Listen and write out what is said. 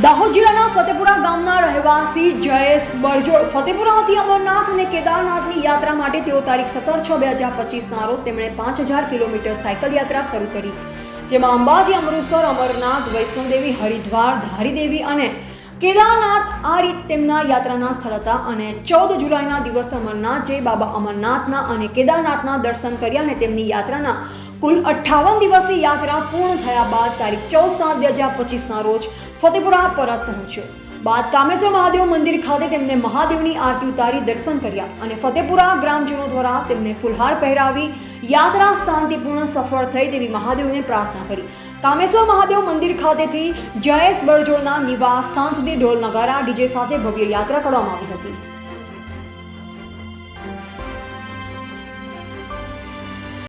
દાહોદ જિલ્લાના ફતેપુરા ગામના રહેવાસી જયેશ બરજોડ ફતેપુરાથી અમરનાથ અને કેદારનાથની યાત્રા માટે તેઓ તારીખ સત્તર છ બે હજાર પચીસના રોજ તેમણે પાંચ હજાર કિલોમીટર સાયકલ યાત્રા શરૂ કરી, જેમાં અંબાજી, અમૃતસર, અમરનાથ વૈષ્ણોદેવી હરિદ્વાર ધારીદેવી અને કેદારનાથ આ રીત તેમના યાત્રાના સ્થળ હતા અને ચૌદ જુલાઈના દિવસે અમરનાથ જે બાબા અમરનાથના અને કેદારનાથના દર્શન કર્યા અને તેમની યાત્રાના કુલ અઠ્ઠાવન દિવસની યાત્રા પૂર્ણ થયા બાદ તારીખ ચૌદ સાત બે હજાર પચીસના રોજ ફતેપુરા પરત પહોંચ્યો. બાદ કામેશ્વર મહાદેવ મંદિર ખાતે તેમને મહાદેવની આરતી ઉતારી દર્શન કર્યા અને ફતેપુરા ગ્રામજનો દ્વારા તેમને ફુલહાર પહેરાવી યાત્રા શાંતિપૂર્ણ સફળ થઈ તેવી મહાદેવને પ્રાર્થના કરી. કામેશ્વર મહાદેવ મંદિર ખાતેથી જયેશ બરજોડના નિવાસ સ્થાન સુધી ઢોલ નગારા, ડીજે સાથે ભવ્ય યાત્રા કરવામાં આવી હતી.